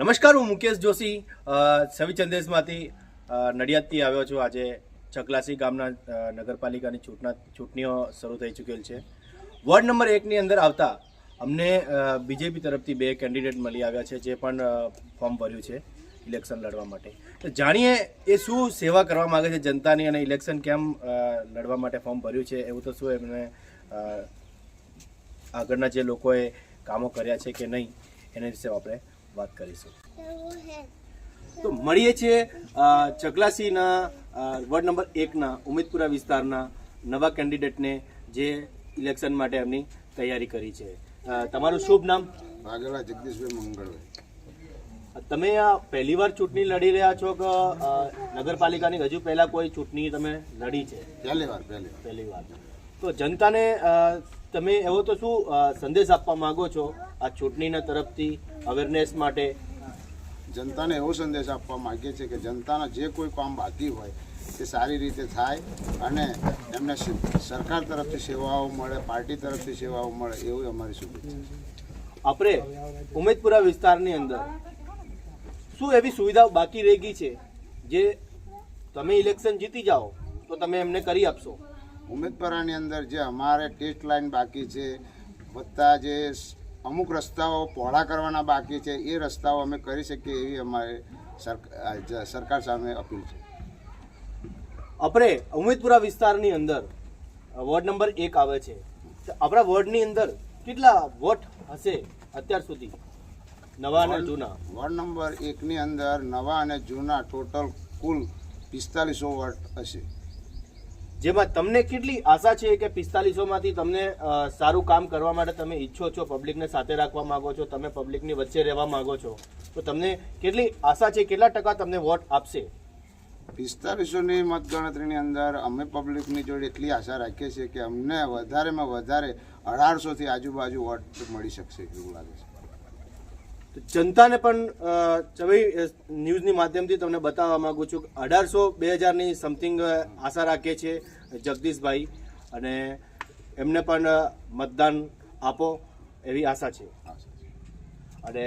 નમસ્કાર, હું મુકેશ જોશી સવિ ચંદેશમાંથી નડિયાદથી આવ્યો છું. આજે ચકલાસી ગામના નગરપાલિકાની ચૂંટણા ચૂંટણીઓ શરૂ થઈ ચૂકેલ છે. વોર્ડ નંબર એકની અંદર આવતા અમને બીજેપી તરફથી બે કેન્ડિડેટ મળી આવ્યા છે, જે પણ ફોર્મ ભર્યું છે ઇલેક્શન લડવા માટે. તો જાણીએ એ શું સેવા કરવા માગે છે જનતાની અને ઇલેક્શન કેમ લડવા માટે ફોર્મ ભર્યું છે? એવું તો શું એમને આગળના જે લોકોએ કામો કર્યા છે કે નહીં, એના વિશે આપણે વાત કરીશું. તો મળીએ છીએ ચકલાસીના વોર્ડ નંબર એકના ઉમેદપુરા વિસ્તારના નવા કેન્ડિડેટને જે ઇલેક્શન માટે એમની તૈયારી કરી છે. તમારું શુભ નામ? વાઘેલા જગદીશભાઈ મંગળભાઈ. તમે આ પહેલી વાર ચૂંટણી લડી રહ્યા છો કે નગરપાલિકાની હજુ પહેલા કોઈ ચૂંટણી તમે લડી છે? પહેલી વાર પહેલી વાર. પહેલી વાર. તો જનતાને તમે એવો તો શું સંદેશ આપવા માંગો છો આ ચૂંટણીના તરફથી અવેરનેસ માટે? જનતાને એવો સંદેશ આપવા માંગીએ છીએ કે જનતાના જે કોઈ કામ બાકી હોય તે સારી રીતે થાય અને એમને સરકાર તરફથી સેવાઓ મળે પાર્ટી તરફથી સેવાઓ મળે એવું અમારી શુભેચ્છા છે. આપણે ઉમેદપુરા વિસ્તારની અંદર શું એવી સુવિધાઓ બાકી રહી ગઈ છે? જે તમે ઇલેક્શન જીતી જાઓ તો તમે એમને કરી આપશો? ઉમેદપરાની અંદર જે અમારે ટેસ્ટ લાઈન બાકી છે વત્તા જે અમુક રસ્તાઓ પહોળા કરવાના બાકી છે એ રસ્તાઓ અમે કરી શકીએ એવી અમારે સરકાર સામે અપીલ છે. આપણે ઉમેદપુરા વિસ્તારની અંદર વોર્ડ નંબર એક આવે છે. આપણા વોર્ડની અંદર કેટલા વોટ હશે અત્યાર સુધી? નવા અને જૂના. વોર્ડ નંબર એકની અંદર નવા અને જૂના ટોટલ કુલ પિસ્તાલીસો વોટ હશે. જેમાં તમને કેટલી આશા છે કે પિસ્તાલીસો માંથી તમને સારું કામ કરવા માટે તમે ઈચ્છો છો, પબ્લિકને સાથે રાખવા માંગો છો, તમે પબ્લિકની વચ્ચે રહેવા માંગો છો, તો તમને કેટલી આશા છે, કેટલા ટકા તમને વોટ આપશે? પિસ્તાલીસોની મતગણતરીની અંદર અમે પબ્લિકની જોડે એટલી આશા રાખીએ છીએ કે અમને વધારેમાં વધારે અઢારસોથી આજુબાજુ વોટ મળી શકશે એવું લાગે છે. જનતાને પણ ચવી ન્યૂઝની માધ્યમથી તમને બતાવવા માગું છું અઢારસો બે હજારની સમથિંગ આશા રાખીએ છીએ, જગદીશભાઈ. અને એમને પણ મતદાન આપો એવી આશા છે. અને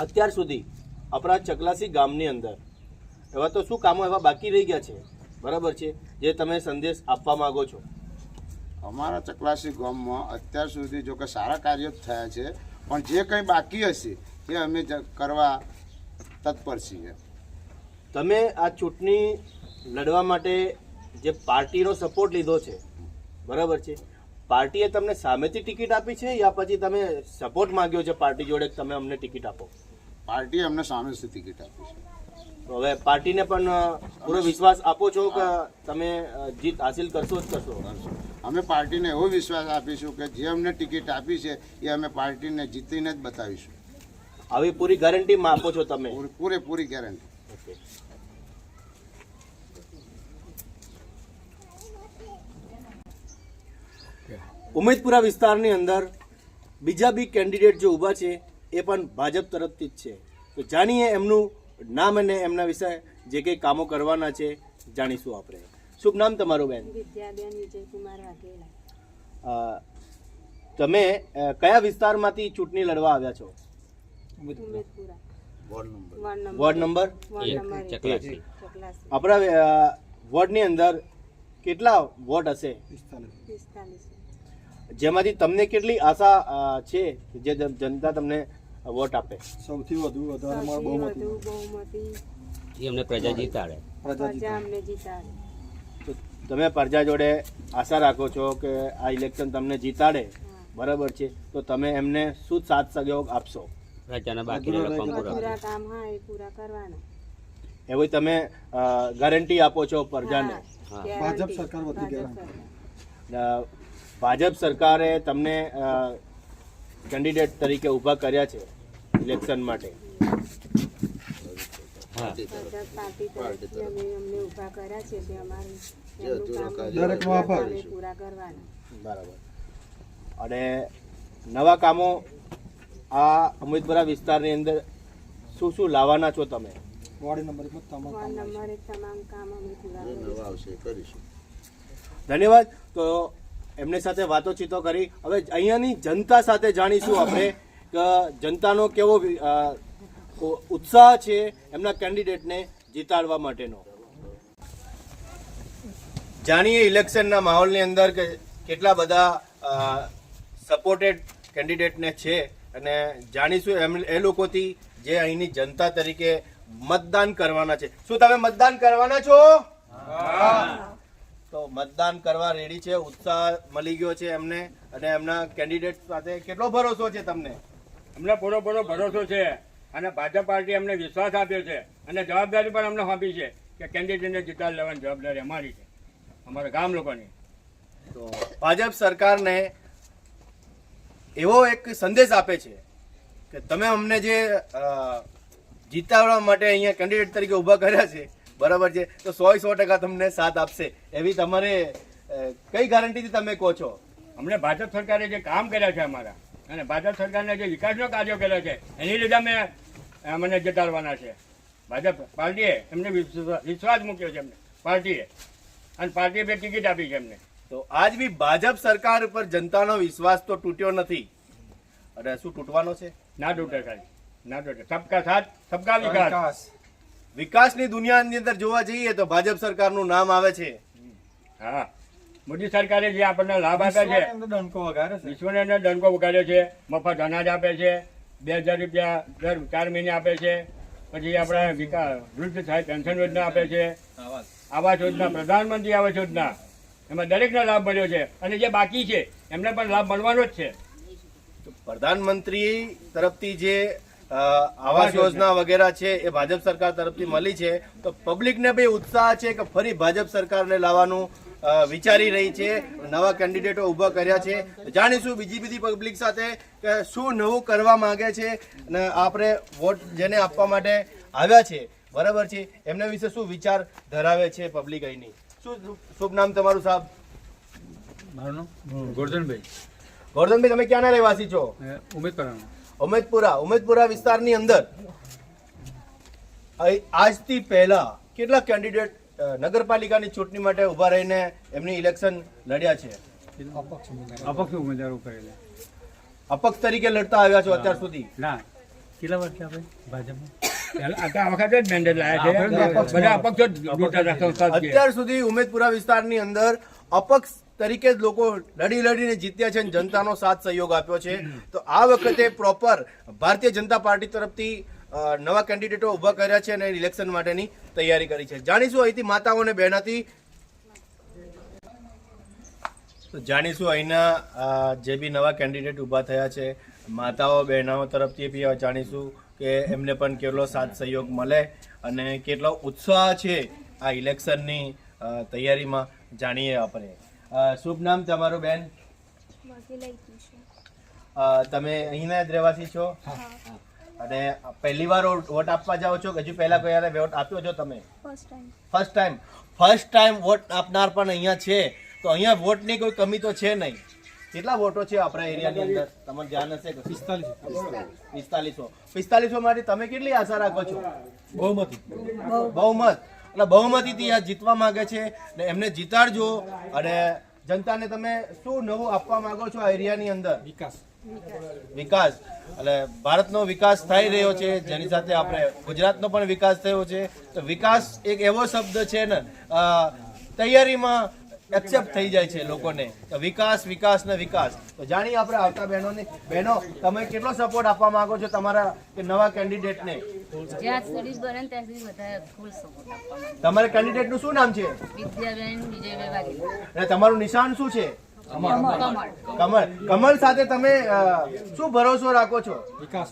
અત્યાર સુધી આપણા ચકલાસી ગામની અંદર એવા તો શું કામો એવા બાકી રહી ગયા છે? બરાબર છે? જે તમે સંદેશ આપવા માગો છો. અમારા ચકલાસી ગામમાં અત્યાર સુધી જો કે સારા કાર્યો થયા છે. પણ જે કંઈ બાકી હશે એ અમે કરવા તત્પર છીએ. તમે આ ચૂંટણી લડવા માટે જે પાર્ટીનો સપોર્ટ લીધો છે બરાબર છે? પાર્ટીએ તમને સામેથી ટિકિટ આપી છે યા પછી તમે સપોર્ટ માંગ્યો છે પાર્ટી જોડે તમે અમને ટિકિટ આપો? પાર્ટીએ અમને સામેથી ટિકિટ આપી છે. તો હવે પાર્ટીને પણ પૂરો વિશ્વાસ આપો છો કે તમે જીત હાસિલ કરશો જ કરશો. અમે પાર્ટીને એવો વિશ્વાસ આપીશું કે જે અમને ટિકિટ આપી છે એ અમે પાર્ટીને જીતીને જ બતાવીશું. આવી પૂરી ગેરંટી આપો છો તમે? પૂરેપૂરી ગેરંટી ઉમેદપુરા વિસ્તારની અંદર બીજા બી કેન્ડિડેટ જે ઊભા છે એ પણ ભાજપ તરફથી જ છે. તો જાણીએ એમનું નામ અને એમના વિશે જે કંઈ કામો કરવાના છે જાણીશું આપણે. શુભ નામ તમારું બેન? વિદ્યાબેન વિજયકુમાર વાઘેલા. તમે કયા વિસ્તારમાંથી ચૂંટણી લડવા આવ્યા છો? Ward number. Ward ward ward આપણા વોર્ડની અંદર કેટલા વોટ હશે? જેમાંથી તમને કેટલી આશા છે જે જનતા તમને વોટ આપે? સૌથી વધુ વધારે બહુમતી. અમને પ્રજા જીતાડે. પ્રજા અમને જીતાડે. તમે પ્રજા જોડે આશા રાખો છો કે આ ઇલેક્શન તમને જીતાડે બરાબર છે? તો તમે એમને શું સાથ સહયોગ આપશો? પ્રજાના બાકીના કામ. હા એ પૂરા કરવાના. એવી તમે ગેરંટી આપો છો પ્રજાને. ભાજપ સરકાર વતી ભાજપ સરકારે. તમને કેન્ડિડેટ તરીકે ઊભા કર્યા છે ઇલેક્શન માટે. અને નવા કામો આ અમૃતપુરા વિસ્તારની અંદર શું શું લાવવાના છો તમે? ધન્યવાદ. તો એમની સાથે વાતોચીતો કરી. હવે અહીંયાની જનતા સાથે જાણીશું આપણે કે જનતાનો કેવો ઉત્સાહ છે એમના કેન્ડિડેટને જીતાડવા માટેનો. જાણીએ ઇલેક્શનના માહોલની અંદર કે કેટલા બધા સપોર્ટેડ કેન્ડિડેટને છે અને જાણીશું એમ, એ લોકોથી જે અહીંની જનતા તરીકે મતદાન કરવાના છે. શું તમે મતદાન કરવાના છો? તો મતદાન કરવા રેડી છે, ઉત્સાહ મળી ગયો છે એમને અને એમના કેન્ડિડેટ સાથે કેટલો ભરોસો છે તમને? એમને પૂરો પૂરો ભરોસો છે. અને ભાજપ પાર્ટી અમને વિશ્વાસ આપ્યો છે અને જવાબદારી પણ અમને સોંપી છે કે કેન્ડિડેટને જીતાડ લેવાની જવાબદારી અમારી છે. અમારા ગામ લોકોની. તો ભાજપ સરકારને એવો એક સંદેશ આપે છે કે તમે અમને જે જીતાડવા માટે અહીંયા કેન્ડિડેટ તરીકે ઊભા કર્યા છે બરાબર છે તો સો સો ટકા તમને સાથ આપશે. એવી તમારે કઈ ગેરંટીથી તમે કહો છો? અમને ભાજપ સરકારે જે કામ કર્યા છે અમારા અને ભાજપ સરકારને જે વિકાસનો કાર્યો કર્યો છે એની લીધે અમે અમને જીતાડવાના છે. ભાજપ પાર્ટીએ એમને વિશ્વાસ મૂક્યો છે એમને પાર્ટીએ. અને પાર્ટીએ બે ટિકિટ આપી છે એમને. તો આજ બી ભાજપ સરકાર ઉપર જનતાનો વિશ્વાસ તો તૂટ્યો નથી. અને શું તૂટવાનો છે? ના તૂટે સાહેબ ના તૂટે. સબકા સાથ સબકા વિકાસ. વિકાસની દુનિયાની અંદર જોવા જઈએ તો ભાજપ સરકારનું નામ આવે છે. હા. મોદી સરકારે જે આપણને લાભ આપ્યા છે વિશ્વને અંદર દંડકો ઉગાડ્યો છે મફત અનાજ આપે છે બે હજાર રૂપિયા દર ચાર મહિને આપે છે. પછી આપણે વિકાસ વૃદ્ધ થાય પેન્શન યોજના આપે છે. આવાસ યોજના પ્રધાનમંત્રી આવાસ યોજના. એમાં દરેકને લાભ મળ્યો છે અને જે બાકી છે એમને પણ લાભ મળવાનો જ છે. પ્રધાનમંત્રી તરફથી જે આવાસ યોજના વગેરે છે એ ભાજપ સરકાર તરફથી મળી છે. તો પબ્લિકને બી ઉત્સાહ છે કે ફરી ભાજપ સરકારને લાવવાનું? વિચારી રહી છે નવા કેન્ડિડેટો ઊભા કર્યા છે. જાણીશું બીજી બધી પબ્લિક સાથે કે શું નવું કરવા માંગે છે અને આપણે વોટ જેને આપવા માટે આવ્યા છે. બરાબર છે? એમના વિશે શું વિચાર ધરાવે છે પબ્લિક અહીંની? શું શુભ નામ તમારું સાહેબ? મારું નામ? ગોરધનભાઈ. ગોરધનભાઈ તમે ક્યાંના રહેવાસી છો? ઉમેદપુરા ઉમેદપુરા. ઉમેદપુરા વિસ્તારની અંદર. આજથી પહેલા કેટલા કેન્ડિડેટ નગરપાલિકાની ચૂંટણી માટે ઊભા રહીને એમની ઇલેક્શન લડ્યા છે. અપક્ષ ઉમેદવારો કરેલા. અપક્ષ તરીકે લડતા આવ્યા છો અત્યાર સુધી. ના. કેટલા વર્ષથી આપણે ભાજપમાં. અત્યાર સુધી ઉમેદપુરા વિસ્તારની અંદર અપક્ષ તરીકે જ લોકો લડી લડીને જીત્યા છે અને જનતાનો સાથ સહયોગ આપ્યો છે. તો આ વખતે પ્રોપર ભારતીય જનતા પાર્ટી તરફથી નવા કેન્ડિડેટો ઊભા કર્યા છે અને ઇલેક્શન માટેની તૈયારી કરી છે. જાણીશું અહીંથી માતાઓ અને બહેનાથી. જાણીશું અહીંના જે બી નવા કેન્ડિડેટ ઊભા થયા છે માતાઓ બહેનાઓ તરફથી બી જાણીશું કે એમને પણ કેટલો સાથ સહયોગ મળે અને કેટલો ઉત્સાહ છે આ ઇલેક્શનની તૈયારીમાં જાણીએ આપણે. શુભ નામ તમારું બેન? તમે અહીંના જ રહેવાસી છો? અને પહેલી વાર વોટ આપવા જાઓ છો કે હજુ પહેલા કોઈ યારે વોટ આપ્યો છો તમે? First time first time vote આપનાર પણ અહીંયા છે. તો અહીંયા વોટની કોઈ કમી તો છે નહીં. કેટલા વોટો છે આપણા એરિયાની અંદર? તમને ધ્યાન હશે કે પિસ્તાલીસો. પિસ્તાલીસો માટે તમે કેટલી આશા રાખો છો? બહુમતી. બહુમત. એટલે બહુમતીથી આ જીતવા માંગે છે ને એમને જીતાડજો અને જનતાને તમે શું નવું આપવા માંગો છો આ એરિયાની અંદર? વિકાસ. વિકાસ. એટલે ભારતનો વિકાસ થઈ રહ્યો છે જેની સાથે આપણે ગુજરાતનો પણ વિકાસ થયો છે. તો વિકાસ એક એવો શબ્દ છે ને તૈયારીમાં એક્સેપ્ટ થઈ જાય છે લોકોને. તો વિકાસ વિકાસ ને વિકાસ. તો જાણીએ આપણે આવતા બહેનોને બહેનો તમે કેટલો સપોર્ટ આપવા માંગો છો તમારા કે નવા કેન્ડિડેટને તમારા કેન્ડિડેટનું શું નામ છે? તમારું નિશાન શું છે? કમળ. કમળ. કમળ. સાથે તમે શું ભરોસો રાખો છો? વિકાસ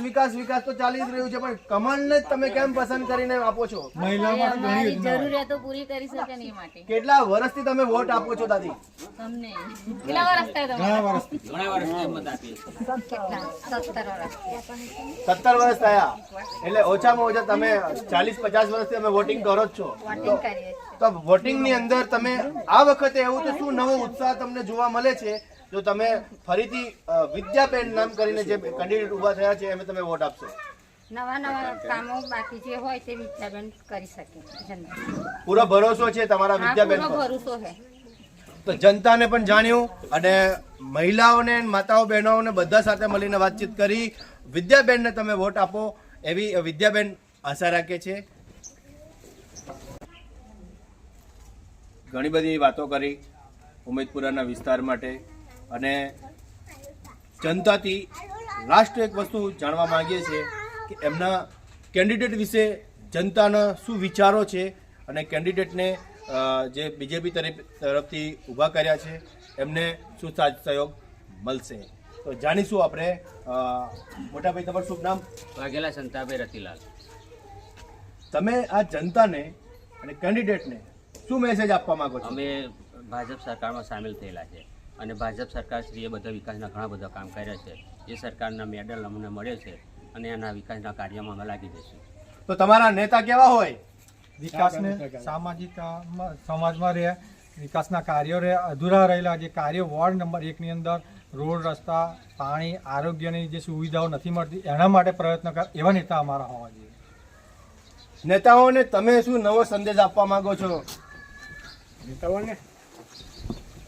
વિકાસ વિકાસ તો ચાલી જ રહ્યું છે પણ કમળને જ તમે કેમ પસંદ કરીને આપો છો? જરૂરિયાતો પૂરી કરી શકે ને માટે. કેટલા વર્ષથી તમે વોટ આપો છો દાદી? તમને. કેટલા વર્ષ થયા સત્તર વર્ષ સત્તર વર્ષ થયા. એટલે ઓછામાં ઓછા તમે ચાલીસ પચાસ વર્ષથી તમે વોટિંગ કરો જ છો. વોટિંગ કરીએ છીએ. તો વોટિંગની અંદર તમે આ વખતે એવું તો શું નવો ઉત્સાહ તમને જોવા મળે છે? જો તમે ફરીથી વિદ્યાબેન નામ કરીને જે કેન્ડિડેટ ઊભા થયા છે એમ તમે વોટ આપશો? નવા નવા કામો બાકી જે હોય તે વિદ્યાબેન કરી શકે. પૂરો ભરોસો છે તમારા વિદ્યાબેન ભરોસો છે. તો જનતાને પણ જાણ્યું અને મહિલાઓને માતાઓ બહેનોને બધા સાથે મળીને વાતચીત કરી. વિદ્યાબેનને તમે વોટ આપો એવી વિદ્યાબેન આશા રાખે છે. ઘણી બધી વાતો કરી ઉમેદપુરાના વિસ્તાર માટે અને જનતાથી લાસ્ટ એક વસ્તુ જાણવા માગીએ છીએ કે એમના કેન્ડિડેટ વિશે જનતાના શું વિચારો છે અને કેન્ડિડેટને જે બીજેપી તરફ તરફથી ઊભા કર્યા છે એમને શું સાથ સહયોગ મળશે? તો જાણીશું આપણે મોટાભાઈ તમારું શુભ નામ? વાઘેલા સંતાભાઈ રતિલાલ. તમે આ જનતાને અને કેન્ડિડેટને શું મેસેજ આપવા માંગો છો? અમે ભાજપ સરકારમાં સામેલ થયેલા છે અને ભાજપ સરકારશ્રીએ બધા વિકાસના ઘણા બધા કામ કર્યા છે. એ સરકારના મેડલ અમને મળે છે અને એના વિકાસના કાર્યમાં અમે લાગી જઈશું. તો તમારા નેતા કેવા હોય? વિકાસને સામાજિક સમાજમાં રહે વિકાસના કાર્યો રહે અધૂરા રહેલા જે કાર્યો વોર્ડ નંબર એકની અંદર રોડ રસ્તા પાણી આરોગ્યની જે સુવિધાઓ નથી મળતી એના માટે પ્રયત્ન કર એવા નેતા અમારા હોવા જોઈએ. નેતાઓને તમે શું નવો સંદેશ આપવા માંગો છો? નેતાઓને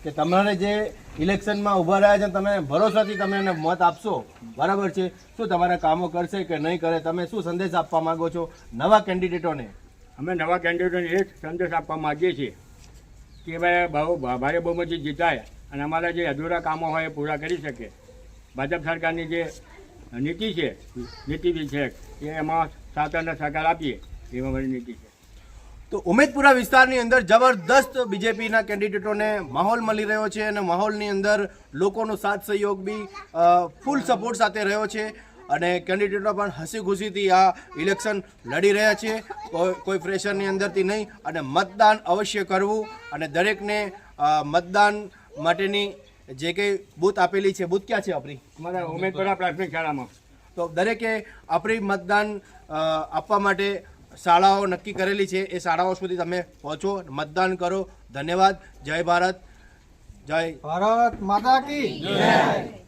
કે તમારે જે ઇલેક્શનમાં ઊભા રહ્યા છે, તમે ભરોસાથી તમે એને મત આપશો. બરાબર છે? શું તમારા કામો કરશે કે નહીં કરે? તમે શું સંદેશ આપવા માંગો છો? નવા કેન્ડિડેટોને. અમે નવા કેન્ડિડેટને એક સંદેશ આપવા માગીએ છીએ કે ભાઈ બહુ ભારે બહુમતી જીતાય અને અમારા જે અધૂરા કામો હોય એ પૂરા કરી શકે. ભાજપ સરકારની જે નીતિ છે નીતિ છે એ એમાં સાથ અને સહકાર આપીએ. એમાં અમારી નીતિ છે. તો ઉમેદપુરા વિસ્તારની અંદર જબરદસ્ત બીજેપીના કેન્ડિડેટોને માહોલ મળી રહ્યો છે અને માહોલની અંદર લોકોનો સાથ સહયોગ બી ફૂલ સપોર્ટ સાથે રહ્યો છે અને કેન્ડિડેટો પણ હસી ખુશીથી આ ઇલેક્શન લડી રહ્યા છે. કોઈ કોઈ પ્રેશરની અંદરથી નહીં અને મતદાન અવશ્ય કરવું અને દરેકને મતદાન માટેની જે કંઈ બૂથ આપેલી છે બૂથ ક્યાં છે આપણી? અમારા ઉમેદપુરા પ્રાથમિક શાળામાં. તો દરેકે આપણી મતદાન આપવા માટે શાળાઓ નક્કી કરેલી છે, એ શાળાઓ સુધી તમે પહોંચો, મતદાન કરો. ધન્યવાદ. જય ભારત. જય ભારત માતા કી જય.